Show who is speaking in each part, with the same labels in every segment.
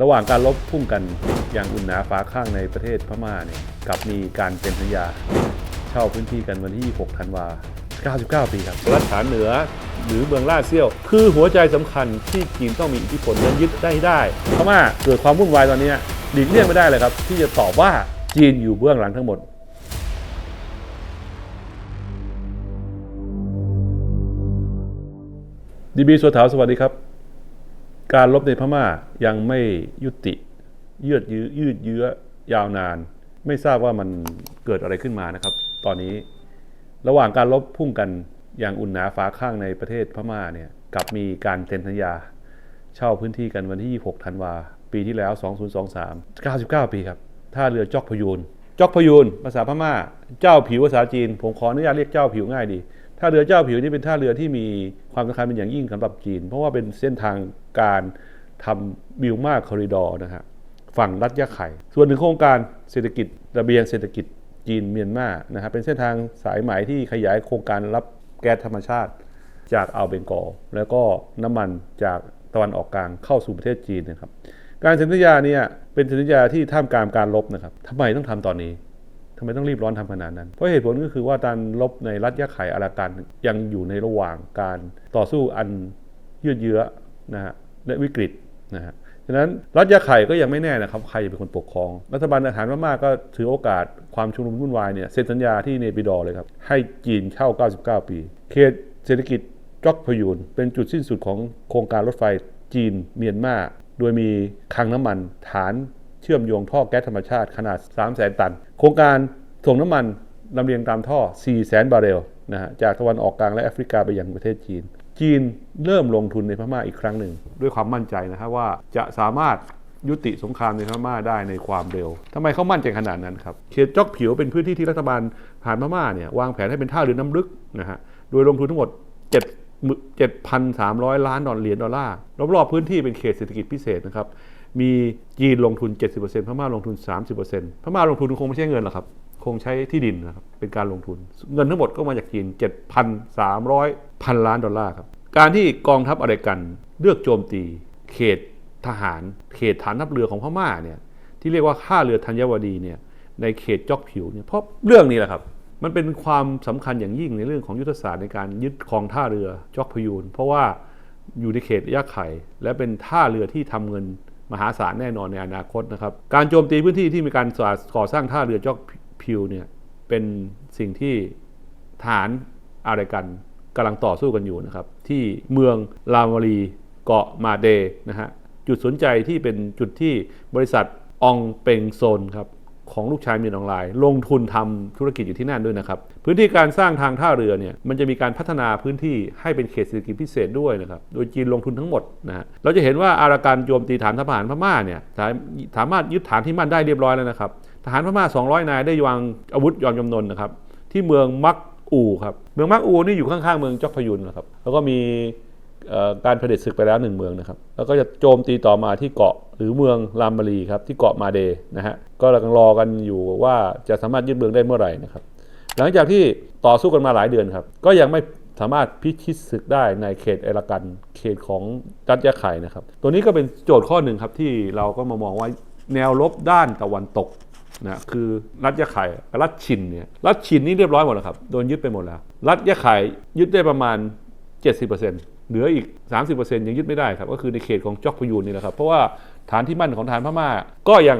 Speaker 1: ระหว่างการลบพุ่งกันอย่างอุ่นหนาฝาข้างในประเทศพม่าเนี่ยกลับมีการเซ็นสัญญา เช่าพื้นที่กันวันที่ 6 ธันวา 99 ปีครับ รัฐฐานเหนือหรือเมืองล่าเซี่ยว คือหัวใจสำคัญที่จีนต้องมีอิทธิพลและยึดได้ให้ได้พม่าเกิดความวุ่นวายตอนนี้หลีกเลี่ยงไม่ได้เลยครับ ที่จะตอบว่าจีนอยู่เบื้องหลังทั้งหมดดีบีสวถาวสวัสดีครับ การลบในพม่ายังไม่ยุติยืดยื้อยืดเยื้อยาวนาน ไม่ทราบว่ามันเกิดอะไรขึ้นมานะครับ ตอนนี้ระหว่างการลบพุ่งกันอย่างอุ่นหนาฝาข้างในประเทศพม่าเนี่ยกลับมีการเซ็นสัญญา เช่าพื้นที่กันวันที่ 26 ธันวา ปีที่แล้ว 2023 99 ปีครับท่าเรือจอกพยูนจอกพยูนภาษาพม่า เจ้าผิวภาษาจีน ผมขออนุญาตเรียกเจ้าผิวง่ายดี ท่าเรือเจ้าผิวนี่เป็นท่าเรือที่มีความสำคัญเป็นอย่างยิ่งสำหรับจีน เพราะว่าเป็นเส้นทางการทำบิลมาคอริดอร์นะฮะฝั่งรัฐยะไข่ ส่วนหนึ่งโครงการเศรษฐกิจระเบียงเศรษฐกิจจีนเมียนมานะครับเป็นเส้นทางสายไหมที่ขยายโครงการรับแก๊สธรรมชาติจากอ่าวเบงกอลแล้วก็น้ำมันจากตะวันออกกลางเข้าสู่ประเทศจีนนะครับ การเซ็นสัญญาเนี่ยเป็นสัญญาที่ท่ามกลางการลบนะครับทำไมต้องทำตอนนี้ ทำไมต้องรีบร้อนทำขนาดนั้น เพราะเหตุผลก็คือว่าการลบในรัฐยะไข่อารากันยังอยู่ในระหว่างการต่อสู้อันยืดเยื้อนะฮะและวิกฤตนะฮะฉะนั้นรัฐยาไข่ก็ยังไม่แน่นะครับใครจะเป็นคนปกครอง รัฐบาลทหารมากก็ถือโอกาสความชุมนุมวุ่นวายเนี่ยเซ็นสัญญาที่เนปิดอเลยครับให้จีนเช่า99 ปี เขตเศรษฐกิจจอกพยูนเป็นจุดสิ้นสุดของโครงการรถไฟจีนเมียนมาโดยมีคลังน้ำมันฐาน ชื่อมโยงท่อแก๊สธรรมชาติขนาด 3 0 0 0 0ตัน โครงการส่งน้ำมันลำเลียงตามท่อ 4 0 0 0 0บาร์เรลนะฮะจากตะวันออกกลางและแอฟริกาไปยังประเทศจีน จีนเริ่มลงทุนในพม่าอีกครั้งหนึ่ง ด้วยความมั่นใจนะครับว่าจะสามารถยุติสงครามในพม่าได้ในความเร็วทำไมเขามั่นใจขนาดนั้นครับ เขตจอกผิวเป็นพื้นที่ที่รัฐบาลผ่านพม่าเนี่ยวางแผนให้เป็นท่าเรือน้ำลึกนะฮะ โดยลงทุนทั้งหมด 7 7,300 ล้านดอลเหรียญดอลลาร์ รอบๆพื้นที่เป็นเขตเศรษฐกิจพิเศษนะครับ มีจีนลงทุน 70%พม่าลงทุน 30%พม่าลงทุนคงไม่ใช่เงินหรอกครับ คงใช้ที่ดินนะครับ เป็นการลงทุน เงินทั้งหมดก็มาจากจีน 7,300พันล้านดอลลาร์ครับ การที่กองทัพอะไรกันเลือกโจมตี เขตทหาร เขตฐานทัพเรือของพม่าเนี่ย ที่เรียกว่าท่าเรือธัญวดีเนี่ย ในเขตจอกผิวเนี่ย เพราะเรื่องนี้แหละครับ มันเป็นความสำคัญอย่างยิ่งในเรื่องของยุทธศาสตร์ในการยึดครองท่าเรือจอกพยูน เพราะว่าอยู่ในเขตระยะไข่และเป็นท่าเรือที่ทำเงิน มหาศาลแน่นอนในอนาคตนะครับ การโจมตีพื้นที่ที่มีการก่อสร้างท่าเรือจอกพิวเนี่ยเป็นสิ่งที่ฐานอะไรกันกำลังต่อสู้กันอยู่นะครับ ที่เมืองลามารีเกาะมาเดนะฮะจุดสนใจที่เป็นจุดที่บริษัทอองเปงโซนครับ ของลูกชายมีนออนไลน์ ลงทุนทำธุรกิจอยู่ที่นั่นด้วยนะครับ พื้นที่การสร้างทางท่าเรือเนี่ยมันจะมีการพัฒนาพื้นที่ให้เป็นเขตเศรษฐกิจพิเศษด้วยนะครับ โดยจีนลงทุนทั้งหมดนะฮะเราจะเห็นว่าอาราการโจมตีฐานทหารพม่าเนี่ยสามารถยึดฐานที่มั่นได้เรียบร้อยแล้วนะครับทหารพม่า 200 นายได้วางอาวุธยอมจำนนนะครับที่เมืองมักอูครับเมืองมักอูนี่อยู่ข้างๆเมืองจอกพยุนนะครับแล้วก็มี การเผด็จศึกไปแล้วหนึ่งเมืองนะครับ แล้วก็จะโจมตีต่อมาที่เกาะหรือเมืองลามมารีครับที่เกาะมาเดนะฮะก็กำลังรอกันอยู่ว่าจะสามารถยึดเมืองได้เมื่อไหร่นะครับ หลังจากที่ต่อสู้กันมาหลายเดือนครับ ก็ยังไม่สามารถพิชิตศึกได้ในเขตเอรากันเขตของรัฐยะไข่นะครับ ตัวนี้ก็เป็นโจทย์ข้อหนึ่งครับที่เราก็มามองว่าแนวลบด้านตะวันตกนะคือรัฐยะไข่รัฐชินเนี่ยรัฐชินนี่เรียบร้อยหมดแล้วครับโดนยึดไปหมดแล้ว รัฐยะไข่ยึดได้ประมาณ 70% เหลืออีก 30%ยังยึดไม่ได้ครับก็คือในเขตของจอกพยูนนี่แหละครับเพราะว่าฐานที่มั่นของฐานพม่าก็ยัง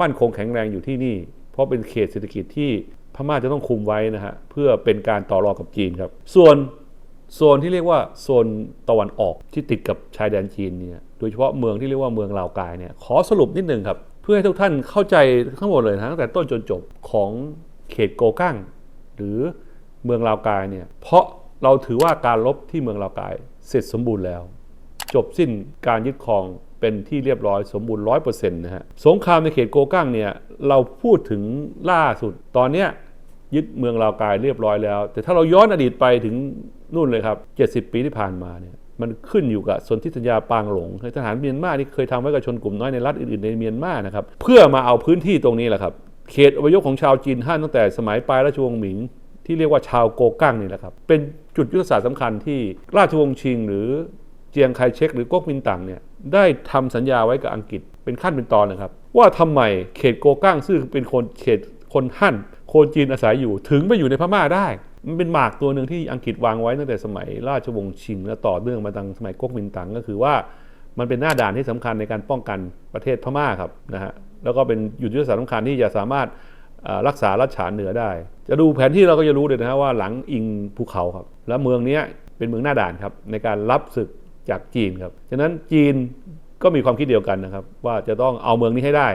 Speaker 1: มั่นคงแข็งแรงอยู่ที่นี่ เพราะเป็นเขตเศรษฐกิจที่พม่าจะต้องคุมไว้นะฮะเพื่อเป็นการต่อรองกับจีนครับ ส่วนโซนที่เรียกว่าโซนตะวันออกที่ติดกับชายแดนจีนเนี่ยโดยเฉพาะเมืองที่เรียกว่าเมืองลาวกายเนี่ยขอสรุปนิดนึงครับ เพื่อให้ทุกท่านเข้าใจทั้งหมดเลยนะตั้งแต่ต้นจนจบของเขตโกกั้ง หรือเมืองลาวกายเนี่ยเพราะเราถือว่าการลบที่เมืองลาวกาย เสร็จสมบูรณ์แล้ว จบสิ้นการยึดครองเป็นที่เรียบร้อยสมบูรณ์ร้อยเปอร์เซ็นต์นะฮะสงครามในเขตโกกั้งเนี่ยเราพูดถึงล่าสุดตอนเนี้ยยึดเมืองลาวกายเรียบร้อยแล้ว แต่ถ้าเราย้อนอดีตไปถึงนู่นเลยครับ 70 ปีที่ผ่านมาเนี่ยมันขึ้นอยู่กับสนธิสัญญาปางหลงทหารเมียนมานี่เคยทำไว้กับชนกลุ่มน้อยในรัฐอื่นๆในเมียนมานะครับเพื่อมาเอาพื้นที่ตรงนี้แหละครับเขตอพยพของชาวจีนฮั่นตั้งแต่สมัยปลายราชวงศ์หมิง ที่เรียกว่าชาวโกกั้งนี่แหละครับ เป็นจุดยุทธศาสตร์สำคัญที่ราชวงศ์ชิง หรือเจียงไคเชกหรือก๊กมินตั๋งเนี่ยได้ทำสัญญาไว้กับอังกฤษเป็นขั้นเป็นตอนนะครับ ว่าทำไมเขตโกกั้งซึ่งเป็นคนเขตคนฮั่นคนจีนอาศัยอยู่ถึงไปอยู่ในพม่าได้ มันเป็นหมากตัวหนึ่งที่อังกฤษวางไว้ตั้งแต่สมัยราชวงศ์ชิง และต่อเนื่องมาตั้งสมัยก๊กมินตั๋งก็คือว่ามันเป็นหน้าด่านที่สำคัญในการป้องกันประเทศพม่าครับนะฮะแล้วก็เป็นยุทธศาสตร์สำคัญที่จะสามารถ รักษารัชฉานเหนือได้ จะดูแผนที่เราก็จะรู้เลยนะฮะว่าหลังอิงภูเขาครับ และเมืองนี้เป็นเมืองหน้าด่านครับในการรับศึกจากจีนครับฉะนั้นจีนก็มีความคิดเดียวกันนะครับ ว่าจะต้องเอาเมืองนี้ให้ได้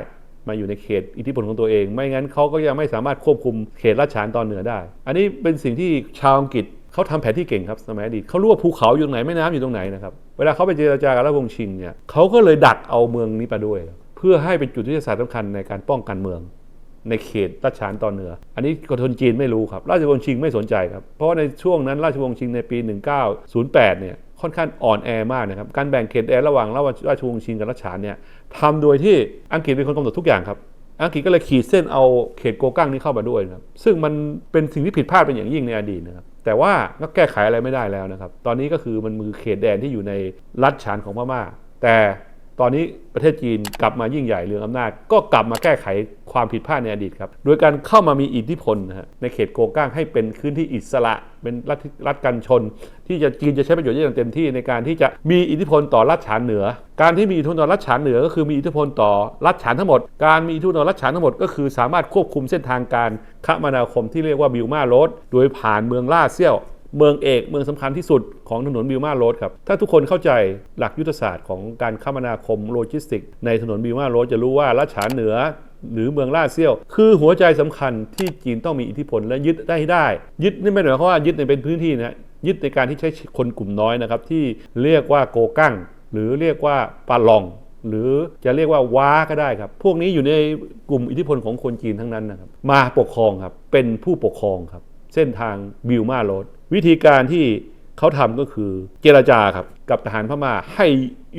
Speaker 1: มาอยู่ในเขตอิทธิพลของตัวเอง ไม่งั้นเขาก็ยังไม่สามารถควบคุมเขตรัชานตอนเหนือได้ อันนี้เป็นสิ่งที่ชาวอังกฤษเขาทำแผนที่เก่งครับสมัยอดีตเขารู้ว่าภูเขาอยู่ตรงไหนแม่น้ำอยู่ตรงไหนนะครับเวลาเขาไปเจรจากับราชวงศ์ชิงเนี่ยเขาก็เลยดักเอาเมืองนี้ไปด้วย เพื่อให้เป็นจุดยุทธศาสตร์สำคัญในการป้องกันเมือง ในเขตรัชฉานตอนเหนือ อันนี้กนจีนไม่รู้ครับ ราชวงศ์ชิงไม่สนใจครับ เพราะในช่วงนั้นราชวงศ์ชิงในปี 1908 เนี่ยค่อนข้างอ่อนแอมากนะครับ การแบ่งเขตแดนระหว่างราชวงศ์ชิงกับรัชฉานเนี่ยทำโดยที่อังกฤษเป็นคนกำหนดทุกอย่างครับ อังกฤษก็เลยขีดเส้นเอาเขตโกกังนี้เข้ามาด้วยนะครับ ซึ่งมันเป็นสิ่งที่ผิดพลาดเป็นอย่างยิ่งในอดีตนะครับ แต่ว่าก็แก้ไขอะไรไม่ได้แล้วนะครับ ตอนนี้ก็คือมันมือเขตแดนที่อยู่ในรัฐฉานของพม่า แต่ ตอนนี้ประเทศจีนกลับมายิ่งใหญ่เรื่องอำนาจ ก็กลับมาแก้ไขความผิดพลาดในอดีตครับ โดยการเข้ามามีอิทธิพลนะฮะในเขตโกกังให้เป็นพื้นที่อิสระ เป็นรัฐรัฐกันชน ที่จะจีนจะใช้ประโยชน์ได้อย่างเต็มที่ในการที่จะมีอิทธิพลต่อรัฐฉานเหนือ การที่มีอิทธิพลต่อรัฐฉานเหนือก็คือมีอิทธิพลต่อรัฐฉานทั้งหมด การมีอิทธิพลต่อรัฐฉานทั้งหมดก็คือสามารถควบคุมเส้นทางการคมนาคมที่เรียกว่าบิลมาโรดโดยผ่านเมืองล่าเซี่ยว เมืองเอกเมืองสำคัญที่สุดของถนนบิลมาโรดครับ ถ้าทุกคนเข้าใจหลักยุทธศาสตร์ของการคมนาคมโลจิสติก ในถนนบิลมาโรดจะรู้ว่ารัชฉานเหนือหรือเมืองล่าเซี่ยว คือหัวใจสำคัญที่จีนต้องมีอิทธิพลและยึดได้ให้ได้ ยึดนี่ไม่ได้หมายความว่ายึดในเป็นพื้นที่นะยึดในการที่ใช้คนกลุ่มน้อยนะครับที่เรียกว่าโกกั้ง หรือเรียกว่าปาลอง หรือจะเรียกว่าว้าก็ได้ครับ พวกนี้อยู่ในกลุ่มอิทธิพลของคนจีนทั้งนั้นนะครับมาปกครองครับเป็นผู้ปกครองครับเส้นทางบิลมาโรด วิธีการที่เขาทำก็คือเจรจาครับกับทหารพม่าให้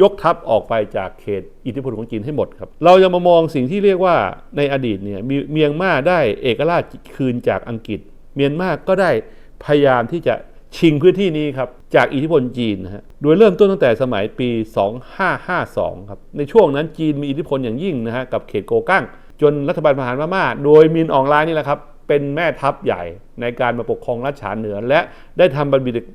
Speaker 1: ยกทัพออกไปจากเขตอิทธิพลของจีนให้หมดครับ เราจะมามองสิ่งที่เรียกว่าในอดีตเนี่ยเมียนมาได้เอกราชคืนจากอังกฤษ เมียนมาก็ได้พยายามที่จะชิงพื้นที่นี้ครับจากอิทธิพลจีนนะฮะโดยเริ่มต้นตั้งแต่สมัยปี 2552 ครับในช่วงนั้นจีนมีอิทธิพลอย่างยิ่งนะฮะกับเขตโกกังจนรัฐบาลทหารพม่าโดยมินอองไลน์นี่แหละครับ เป็นแม่ทัพใหญ่ในการมาปกครองรัชฉานเหนือ และได้ทำ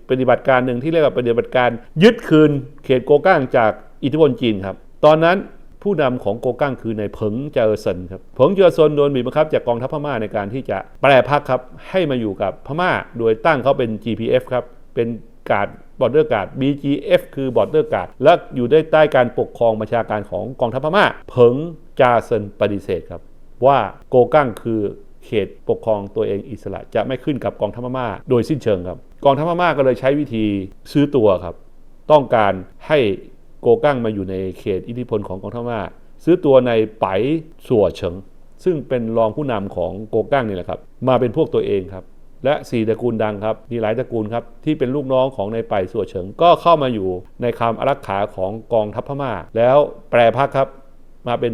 Speaker 1: ปฏิบัติการหนึ่งที่เรียกว่าปฏิบัติการ ยึดคืนเขตโกกังจากอิทธิพลจีนครับ ตอนนั้นผู้นำของโกกังคือในเผิงเจอเซินครับเผิงเจอเซินโดนบีบบังคับจากกองทัพพม่าในการที่จะแปรพักครับให้มาอยู่กับพม่า โดยตั้งเขาเป็น GPF ครับเป็นการบอร์เดอร์การ์ด BGF คือบอร์เดอร์การ์ดและอยู่ได้ใต้การปกครองบัญชาการของกองทัพพม่า เผิงจาเซินปฏิเสธครับว่าโกกังคือ เขตปกครองตัวเองอิสระจะไม่ขึ้นกับกองทัพพม่าโดยสิ้นเชิงครับ กองทัพพม่าก็เลยใช้วิธีซื้อตัวครับ ต้องการให้โกกั้งมาอยู่ในเขตอิทธิพลของกองทัพพม่าซื้อตัวในไปสัวเฉิง ซึ่งเป็นรองผู้นำของโกกั้งนี่แหละครับ มาเป็นพวกตัวเองครับและสี่ตระกูลดังครับ มีหลายตระกูลครับ ที่เป็นลูกน้องของในายไปสัวเฉิง ก็เข้ามาอยู่ในคำอารักขาของกองทัพพม่า แล้วแปรพักครับ มาเป็น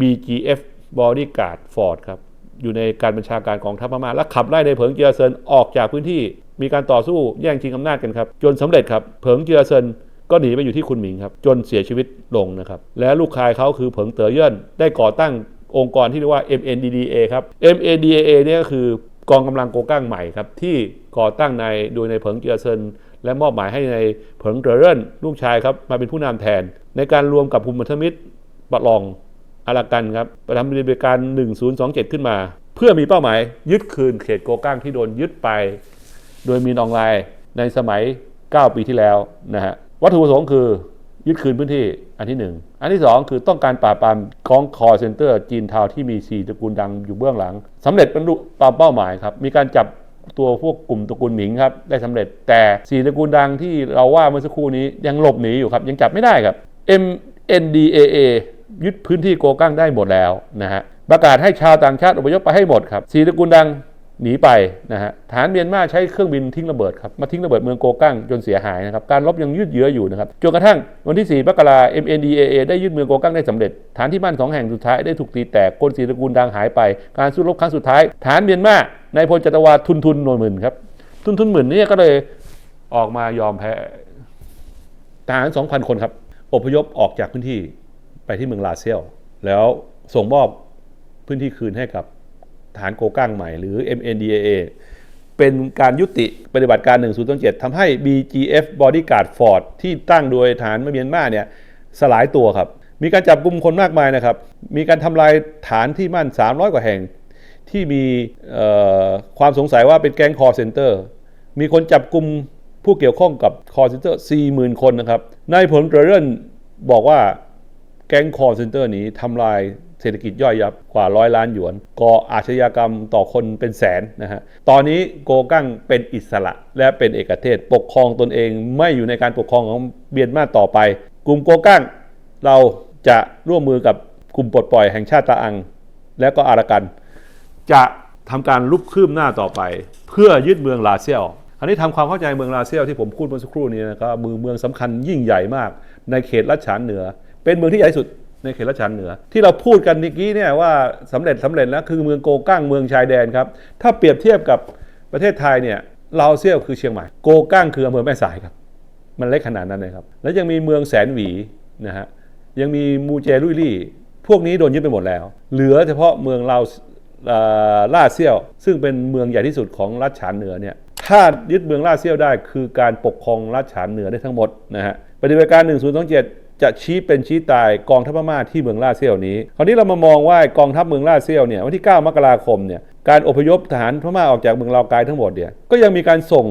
Speaker 1: BGF Bodyguard Ford ครับ อยู่ในการบัญชาการของทัพพม่าและขับไล่ในเผิงเจียเซินออกจากพื้นที่ มีการต่อสู้แย่งชิงอำนาจกันครับ จนสำเร็จครับเผิงเจียเซินก็หนีไปอยู่ที่คุนหมิงครับ จนเสียชีวิตลงนะครับ และลูกชายเขาคือเผิงเต๋อเยิ่นได้ก่อตั้งองค์กรที่เรียกว่า MNDDA ครับ MNDAA เนี่ยก็คือกองกำลังโกกั้งใหม่ครับ ที่ก่อตั้งในโดยในเผิงเจียเซินและมอบหมายให้ในเผิงเต๋อเยิ่นลูกชายครับมาเป็นผู้นำแทน ในการรวมกับภูมิพัธมิตรปะลอง อารากันครับไปทำปฏิบัติการ 1027 ขึ้นมา เพื่อมีเป้าหมาย ยึดคืนเขตโกกังที่โดนยึดไป โดยมีนองไลน์ในสมัย 9 ปีที่แล้วนะฮะวัตถุประสงค์คือยึดคืนพื้นที่อันที่ 1 อันที่ 2 คือต้องการปราบปรามกองคอเซ็นเตอร์จีนเทาที่มี4ตระกูลดังอยู่เบื้องหลังสำเร็จบรรลุตามเป้าหมายครับ มีการจับตัวพวกกลุ่มตระกูลหมิงครับได้สำเร็จแต่4ตระกูลดังที่เราว่าเมื่อสักครู่นี้ยังหลบหนีอยู่ครับยังจับไม่ได้ครับ MNDAA ยึดพื้นที่โกกั้งได้หมดแล้วนะฮะประกาศให้ชาวต่างชาติอพยพไปให้หมดครับสีตระกูลดังหนีไปนะฮะฐานเมียนมาใช้เครื่องบินทิ้งระเบิดครับมาทิ้งระเบิดเมืองโกกั้งจนเสียหายนะครับการรบยังยืดเยื้ออยู่นะครับจนกระทั่งวันที่ 4 มกรา MNDAA ได้ยึดเมืองโกกั้งได้สำเร็จ ฐานที่มั่นสองแห่งสุดท้ายได้ถูกตีแตกคนสีตระกูลดังหายไป การสู้รบครั้งสุดท้าย ฐานเมียนมาในพลจัตวาทุนทุนหน่วยหมื่นครับทุนทุนหมื่นนี่ก็เลยออกมายอมแพ้ทหาร2,000 คนครับอพยพออกจากพื้นที่ ไปที่เมืองลาเซียวแล้วส่งมอบพื้นที่คืนให้กับฐานโกก้างใหม่ หรือ MNDAA เป็นการยุติปฏิบัติการ 1007ทำให้ BGF Bodyguard Fort ที่ตั้งโดยฐานเมียนมาเนี่ยสลายตัวครับ มีการจับกลุ่มคนมากมายนะครับ มีการทำลายฐานที่มั่น 300 กว่าแห่ง ที่มีความสงสัยว่าเป็นแก๊งคอร์เซนเตอร์ มีคนจับกลุ่มผู้เกี่ยวข้องกับคอร์เซนเตอร์ 40,000 คนนะครับ นายผลเรเรนบอกว่า แก๊งคอร์เซนเตอร์นี้ทำลายเศรษฐกิจย่อยยับกว่าร้อยล้านหยวน ก่ออาชญากรรมต่อคนเป็นแสนนะฮะ ตอนนี้โกกั้งเป็นอิสระและเป็นเอกเทศ ปกครองตนเองไม่อยู่ในการปกครองของเบียนมาต่อไป กลุ่มโกกั้งเราจะร่วมมือกับกลุ่มปลดปล่อยแห่งชาติตาอัง และก็อารากัน จะทำการลุกคืบหน้าต่อไป เพื่อยึดเมืองลาเซียวอันนี้ทำความเข้าใจเมืองลาเซียวที่ผมพูดเมื่อสักครู่นี้นะครับมือเมืองสำคัญยิ่งใหญ่มาก ในเขตลัดฉานเหนือ เป็นเมืองที่ใหญ่สุดในเขตลัดฉานเหนือ ที่เราพูดกันเมื่อกี้เนี่ยว่าสำเร็จสำเร็จแล้วคือเมืองโกกั้งเมืองชายแดนครับถ้าเปรียบเทียบกับประเทศไทยเนี่ยลาวเซียวคือเชียงใหม่โกกั้งคืออำเภอแม่สายครับ มันเล็กขนาดนั้นเลยครับ แล้วยังมีเมืองแสนหวีนะฮะยังมีมูเจลุยลี่ พวกนี้โดนยึดไปหมดแล้ว เหลือเฉพาะเมืองลาวเอ่อล่าเซียว ซึ่งเป็นเมืองใหญ่ที่สุดของรัฐฉานเหนือเนี่ยถ้ายึดเมืองล่าเซียวได้คือการปกครองรัฐฉานเหนือได้ทั้งหมดนะฮะปฏิบัติการ 1027 จะชี้เป็นชี้ตายกองทัพพม่าที่เมืองล่าเซียวนี้ คราวนี้เรามามองว่ากองทัพเมืองล่าเซียวเนี่ยวันที่ 9 มกราคมเนี่ยการอพยพทหารพม่าออกจากเมืองลาวกายทั้งหมดเนี่ยก็ยังมีการส่ง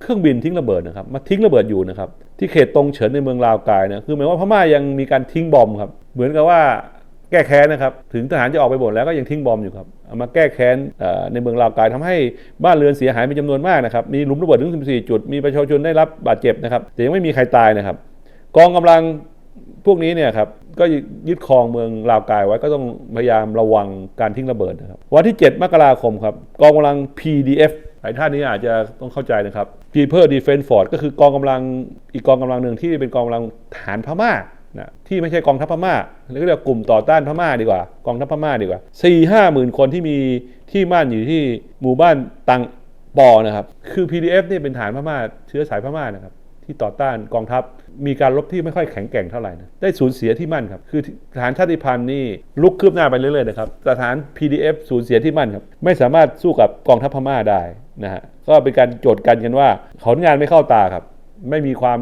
Speaker 1: เครื่องบินทิ้งระเบิดนะครับมาทิ้งระเบิดอยู่นะครับที่เขตตรงเฉินในเมืองลาวกายนะคือหมายว่าพม่ายังมีการทิ้งบอมครับเหมือนกับว่าแก้แค้นนะครับถึงทหารจะออกไปหมดแล้วก็ยังทิ้งบอมอยู่ครับเอามาแก้แค้นในเมืองลาวกายทำให้บ้านเรือนเสียหายเป็นจำนวนมากนะครับมีหลุมระเบิดถึง 14 จุดมีประชาชนได้รับบาดเจ็บนะครับแต่ยังไม่มีใครตายนะครับกองกำลัง พวกนี้เนี่ยครับก็ยึดครองเมืองลาวกายไว้ก็ต้องพยายามระวังการทิ้งระเบิดนะครับวันที่ 7 มกราคมครับกองกำลัง PDF หลายท่านนี้อาจจะต้องเข้าใจนะครับ People Defense Force ก็คือกองกำลังอีกกองกำลังหนึ่งที่เป็นกองกำลังทหารพม่านะที่ไม่ใช่กองทัพพม่าเรียกว่ากลุ่มต่อต้านพม่าดีกว่า กองทัพพม่าดีกว่า4ี่ห้าหมื่นคนที่มีที่มั่นอยู่ที่หมู่บ้านตังปอนะครับคือ PDF นี่เป็นฐานพม่าเชื้อสายพม่านะครับ ที่ต่อต้านกองทัพ มีการรบที่ไม่ค่อยแข็งแกร่งเท่าไหร่นะได้สูญเสียที่มั่นครับ คือฐานชาติพันธุ์นี่ลุกคืบหน้าไปเรื่อยๆนะครับแต่ฐาน PDF สูญเสียที่มั่นครับไม่สามารถสู้กับกองทัพพม่าได้นะฮะก็เป็นการโจทย์กันกันว่าผลงานไม่เข้าตาครับ ไม่มีความ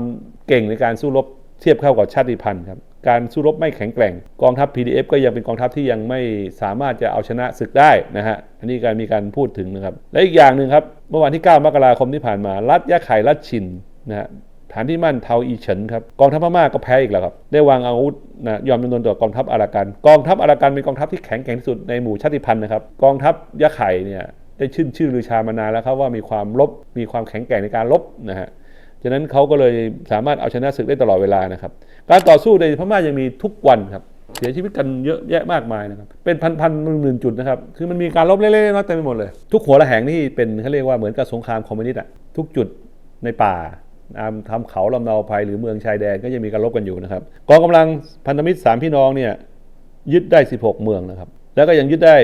Speaker 1: เก่งในการสู้รบเทียบเข้ากับชาติพันธุ์ครับการสู้รบไม่แข็งแกร่ง กองทัพ PDF ก็ยังเป็นกองทัพที่ยังไม่สามารถจะเอาชนะศึกได้นะฮะ อันนี้การมีการพูดถึงนะครับ และอีกอย่างหนึ่งครับ เมื่อวันที่ 9 มกราคมที่ผ่านมา รัฐยะไข่รัฐชินนะฮะ ฐานที่มั่นเทาอีเฉินครับกองทัพพม่าก็แพ้อีกแล้วครับได้วางอาวุธนะยอมจำนวนต่อกองทัพอารากันกองทัพอารากันเป็นกองทัพที่แข็งแกร่งที่สุดในหมู่ชาติพันธุ์นะครับกองทัพยะไข่เนี่ยได้ชื่นชื่อลือชามานานแล้วครับว่ามีความรบมีความแข็งแกร่งในการรบนะฮะฉะนั้นเขาก็เลยสามารถเอาชนะศึกได้ตลอดเวลานะครับ การต่อสู้ในพม่ายังมีทุกวันครับเสียชีวิตกันเยอะแยะมากมายนะครับ เป็นพันๆหมื่นจุดนะครับ คือมันมีการรบเล็กๆน้อยๆเต็มไปหมดเลย ทุกหัวระแหงนี่เป็นเขาเรียกว่าเหมือนกับสงครามคอมมิวนิสต์อะทุกจุดในป่า ตามทำเขาลำเนาภัยหรือเมืองชายแดนก็ยังมีการรบกันอยู่นะครับกองกำลังพันธมิตรสามพี่น้องเนี่ยยึดได้ 16 เมืองนะครับ แล้วก็ยังยึดได้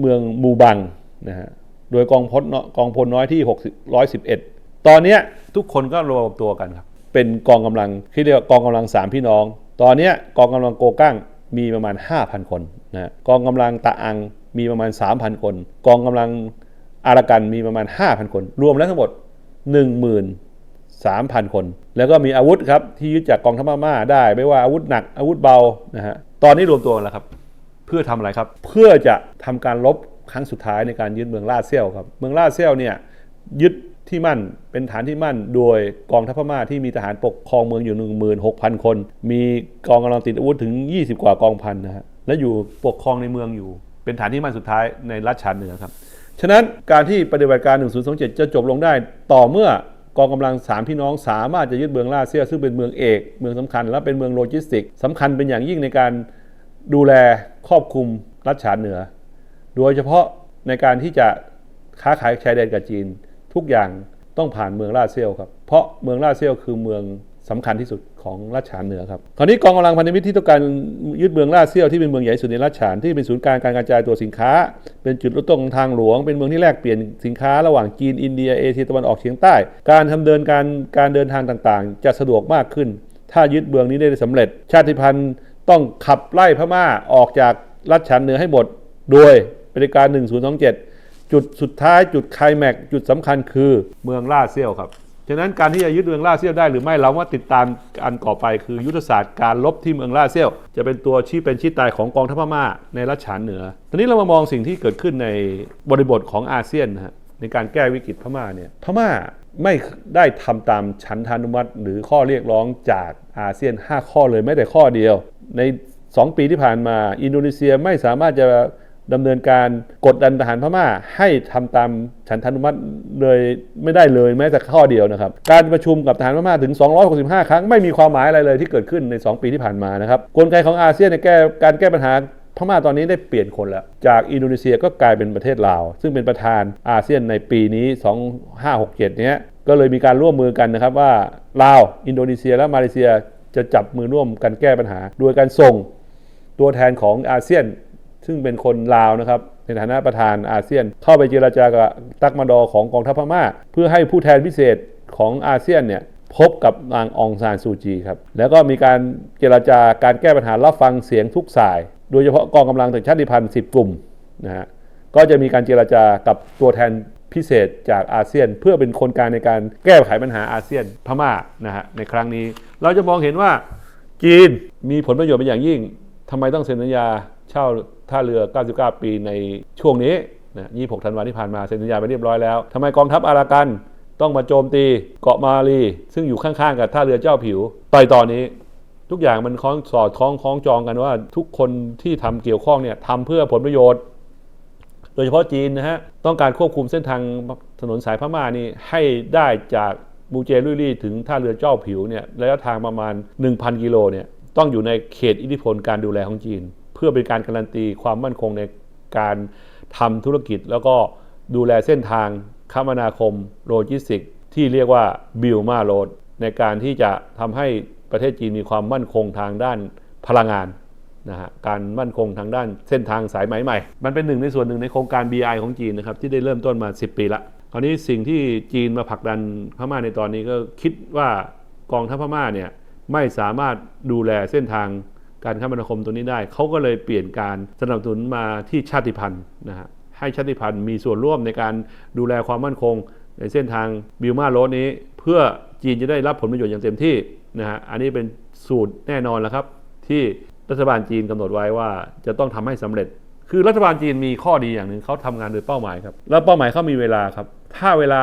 Speaker 1: เมืองมูบังนะฮะโดยกองพลกองพลน้อยที่60 111 ตอนนี้ทุกคนก็รวมตัวกันครับเป็นกองกำลังที่เรียกว่ากองกำลังสามพี่น้อง ตอนนี้กองกำลังโกกั้งมีประมาณ 5,000 คนนะฮะกองกำลังตะอังมีประมาณ 3,000 คน กองกำลังอารากันมีประมาณ 5,000 คน รวมแล้วทั้งหมด 13,000 คน แล้วก็มีอาวุธครับที่ยึดจากกองทัพพม่าได้ ไม่ว่าอาวุธหนักอาวุธเบานะฮะตอนนี้รวมตัวกันแล้วครับ เพื่อทำอะไรครับ เพื่อจะทำการรบครั้งสุดท้ายในการยึดเมืองลาดเซียวครับ เมืองลาดเซียวเนี่ยยึดที่มั่นเป็นฐานที่มั่นโดยกองทัพพม่าที่มีทหารปกครองเมืองอยู่ 16,000 คน มีกองกำลังติดอาวุธถึง 20 กว่ากองพันนะฮะและอยู่ปกครองในเมืองอยู่ เป็นฐานที่มั่นสุดท้ายในรัฐชานเหนือครับ ฉะนั้นการที่ปฏิบัติการ 1027 จะจบลงได้ต่อเมื่อ กองกำลังสามพี่น้องสามารถจะยึดเมืองลาเซียซึ่งเป็นเมืองเอก เมืองสำคัญและเป็นเมืองโลจิสติกสำคัญเป็นอย่างยิ่งในการดูแลครอบคลุมรัฐฉานเหนือ โดยเฉพาะในการที่จะค้าขายชายแดนกับจีน ทุกอย่างต้องผ่านเมืองลาเซียครับ เพราะเมืองลาเซียคือเมือง สำคัญที่สุดของรัฐฉานเหนือครับคราวนี้กองกำลังพันธมิตรที่ต้องการยึดเมืองลาดเซียวที่เป็นเมืองใหญ่สุดในรัฐฉานที่เป็นศูนย์กลางการกระจายตัวสินค้า เป็นจุดรถต้นของทางหลวง เป็นเมืองที่แลกเปลี่ยนสินค้าระหว่างจีนอินเดียเอเชียตะวันออกเฉียงใต้ การทำเดินการการเดินทางต่างๆ จะสะดวกมากขึ้น ถ้ายึดเมืองนี้ได้สำเร็จ ชาติพันธุ์ต้องขับไล่พม่าออกจากรัฐฉานเหนือให้หมด โดยบริการ 1027 จุดสุดท้ายจุดไคลแม็กจุดสำคัญคือเมืองล่าเซี่ยวครับ ฉะนั้นการที่จะยึดเมืองล่าเซี่ยวได้หรือไม่เราว่าติดตามอันก่อไปคือยุทธศาสตร์การลบที่เมืองล่าเซี่ยว จะเป็นตัวชี้เป็นชี้ตายของกองทัพพม่าในรัฐฉานเหนือ ตอนนี้เรามามองสิ่งที่เกิดขึ้นในบริบทของอาเซียนนะฮะในการแก้วิกฤตพม่าเนี่ยพม่าไม่ได้ทำตามฉันทานุมัติ หรือข้อเรียกร้องจากอาเซียน 5 ข้อเลยแม้แต่ข้อเดียว ใน 2 ปีที่ผ่านมา อินโดนีเซียไม่สามารถจะ ดำเนินการกดดันทหารพม่าให้ทำตามฉันทานุมัติเลยไม่ได้เลยแม้แต่ข้อเดียวนะครับ การประชุมกับทหารพม่าถึง 265 ครั้งไม่มีความหมายอะไรเลยที่เกิดขึ้นใน 2 ปีที่ผ่านมานะครับกลไกของอาเซียนในแก้การแก้ปัญหาพม่าตอนนี้ได้เปลี่ยนคนแล้ว จากอินโดนีเซียก็กลายเป็นประเทศลาว ซึ่งเป็นประธานอาเซียนในปีนี้ 2567 เนี้ยก็เลยมีการร่วมมือกันนะครับว่าลาว อินโดนีเซียและมาเลเซียจะจับมือร่วมกันแก้ปัญหา โดยการส่งตัวแทนของอาเซียน ซึ่งเป็นคนลาวนะครับในฐานะประธานอาเซียน เข้าไปเจราจากับตักมาดอของกองทัพพม่า เพื่อให้ผู้แทนพิเศษของอาเซียนเนี่ยพบกับนางองซานซูจีครับ แล้วก็มีการเจราจาการแก้ปัญหารับฟังเสียงทุกฝ่าย โดยเฉพาะกองกำลังจากชาติพันธุ์ 10 กลุ่มนะฮะก็จะมีการเจราจากับตัวแทนพิเศษจากอาเซียน เพื่อเป็นคนกลางในการแก้ไขปัญหาอาเซียนพม่านะฮะในครั้งนี้ เราจะมองเห็นว่าจีนมีผลประโยชน์เป็นอย่างยิ่งทำไมต้องเซ็นสัญญาเช่า ท่าเรือ 99 ปีในช่วงนี้นะ26 ธันวาที่ผ่านมาเซ็นสัญญาไปเรียบร้อยแล้วทำไมกองทัพอารากันต้องมาโจมตีเกาะมาลี ซึ่งอยู่ข้างๆ กับท่าเรือเจ้าผิวต่อยตอนนี้ ทุกอย่างมันคล้องสอดคล้องคล้องจองกันว่า ทุกคนที่ทำเกี่ยวข้องเนี่ยทำเพื่อผลประโยชน์ โดยเฉพาะจีนนะฮะ ต้องการควบคุมเส้นทางถนนสายพม่านี่ให้ได้จากบูเจลุยลี่ถึงท่าเรือเจ้าผิวเนี่ยระยะทางประมาณ 1,000 กิโลเนี่ยต้องอยู่ในเขตอิทธิพลการดูแลของจีน พื่อเป็นการการันตีความมั่นคงในการทำธุรกิจ แล้วก็ดูแลเส้นทางคมนาคมโลจิสติกที่เรียกว่าบิลมาโรดในการที่จะทำให้ประเทศจีนมีความมั่นคงทางด้านพลังงานนะฮะการมั่นคงทางด้านเส้นทางสายไหมใหม่ มันเป็นหนึ่งในส่วนหนึ่งในโครงการ BI ของจีนนะครับที่ได้เริ่มต้นมา 10 ปีละคราวนี้สิ่งที่จีนมาผลักดันพม่าในตอนนี้ก็คิดว่ากองทัพพม่าเนี่ยไม่สามารถดูแลเส้นทาง การคมนาคมตัวนี้ได้ เขาก็เลยเปลี่ยนการสนับสนุนมาที่ชาติพันธุ์นะฮะให้ชาติพันธุ์มีส่วนร่วมในการดูแลความมั่นคง ในเส้นทางบิลมาโรดนี้ เพื่อจีนจะได้รับผลประโยชน์อย่างเต็มที่นะฮะอันนี้เป็นสูตรแน่นอนแล้วครับ ที่รัฐบาลจีนกำหนดไว้ว่าจะต้องทำให้สำเร็จ คือรัฐบาลจีนมีข้อดีอย่างหนึ่งเขาทำงานโดยเป้าหมายครับแล้วเป้าหมายเขามีเวลาครับ ถ้าเวลา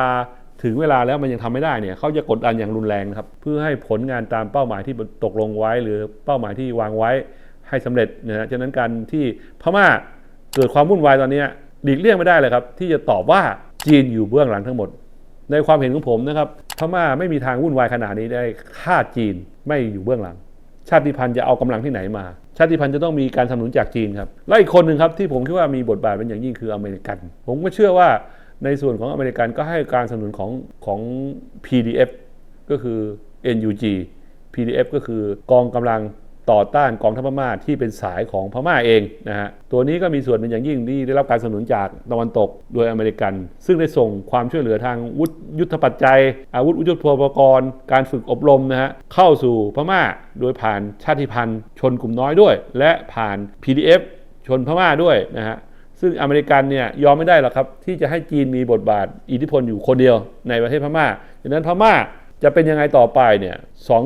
Speaker 1: ถึงเวลาแล้วมันยังทำไม่ได้เนี่ยเขาจะกดดันอย่างรุนแรงนะครับเพื่อให้ผลงานตามเป้าหมายที่ตกลงไว้ หรือเป้าหมายที่วางไว้ให้สำเร็จนะฮะฉะนั้นการที่พม่าเกิดความวุ่นวายตอนนี้หลีกเลี่ยงไม่ได้เลยครับ ที่จะตอบว่าจีนอยู่เบื้องหลังทั้งหมด ในความเห็นของผมนะครับพม่าไม่มีทางวุ่นวายขนาดนี้ได้ถ้าจีนไม่อยู่เบื้องหลัง ชาติพันธุ์จะเอากำลังที่ไหนมา ชาติพันธุ์จะต้องมีการสนับสนุนจากจีนครับและอีกคนหนึ่งครับที่ผมคิดว่ามีบทบาทเป็นอย่างยิ่งคืออเมริกัน ผมก็เชื่อว่า ในส่วนของอเมริกันก็ให้การสนับสนุนของของ PDF ก็คือ NUG PDF ก็คือกองกำลังต่อต้านกองทัพพม่าที่เป็นสายของพม่าเองนะฮะ ตัวนี้ก็มีส่วนเป็นอย่างยิ่งที่ได้รับการสนับสนุนจากตะวันตกโดยอเมริกัน ซึ่งได้ส่งความช่วยเหลือทางวุธยุทธปัจจัย อาวุธยุทโธปกรณ์ การฝึกอบรมนะฮะ เข้าสู่พม่าโดยผ่านชาติพันธุ์ ชนกลุ่มน้อยด้วย และผ่าน PDF ชนพม่าด้วยนะฮะ ซึ่งอเมริกันเนี่ยยอมไม่ได้หรอกครับ ที่จะให้จีนมีบทบาทอิทธิพลอยู่คนเดียวในประเทศพม่าดังนั้นพม่าจะเป็นยังไงต่อไปเนี่ยสอง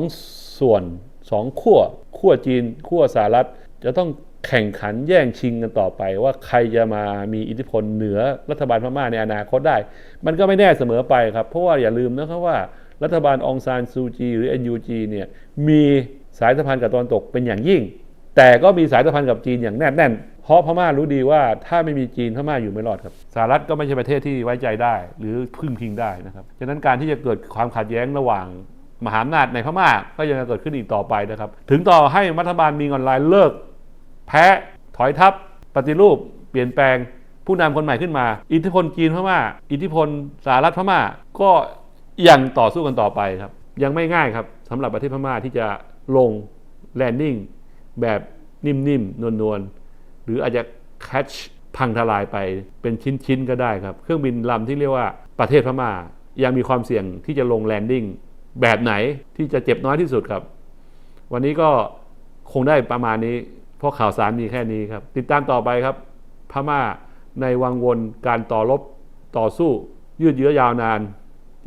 Speaker 1: ส่วนสองขั้วขั้วจีนขั้วสหรัฐ จะต้องแข่งขันแย่งชิงกันต่อไป ว่าใครจะมามีอิทธิพลเหนือรัฐบาลพม่าในอนาคตได้ มันก็ไม่แน่เสมอไปครับ เพราะว่าอย่าลืมนะครับว่ารัฐบาลองซานซูจีหรือ NUG เนี่ยมีสายสัมพันธ์กับตะวันตกเป็นอย่างยิ่ง แต่ก็มีสายสัมพันธ์กับจีนอย่างแนบแน่น เพราะพม่ารู้ดีว่าถ้าไม่มีจีนพม่าอยู่ไม่รอดครับสหรัฐก็ไม่ใช่ประเทศที่ไว้ใจได้ หรือพึ่งพิงได้นะครับฉะนั้นการที่จะเกิดความขัดแย้งระหว่างมหาอำนาจในพม่าก็ยังจะเกิดขึ้นอีกต่อไปนะครับ ถึงต่อให้รัฐบาลมีออนไลน์เลิก แพ้ถอยทับปฏิรูป เปลี่ยนแปลง ผู้นำคนใหม่ขึ้นมา อิทธิพลจีนพม่า อิทธิพลสหรัฐพม่าก็ยังต่อสู้กันต่อไปครับ ยังไม่ง่ายครับสำหรับประเทศพม่าที่จะลงแลนดิ้ง แบบนิ่มๆ นวลๆ หรืออาจจะแคชพังทลายไปเป็นชิ้นๆ ก็ได้ครับ เครื่องบินลำที่เรียกว่าประเทศพม่ายังมีความเสี่ยงที่จะลงแลนดิ้งแบบไหนที่จะเจ็บน้อยที่สุดครับ วันนี้ก็คงได้ประมาณนี้ เพราะข่าวสารมีแค่นี้ครับ ติดตามต่อไปครับ พม่าในวังวนการต่อรบต่อสู้ยืดเยื้อยาวนาน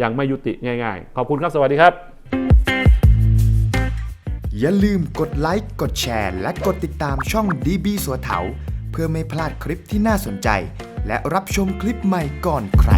Speaker 1: ยังไม่ยุติง่าย ๆ ขอบคุณครับ สวัสดีครับ
Speaker 2: อย่าลืมกดไลค์กดแชร์ และกดติดตามช่อง DB สัวเถา เพื่อไม่พลาดคลิปที่น่าสนใจ และรับชมคลิปใหม่ก่อนใคร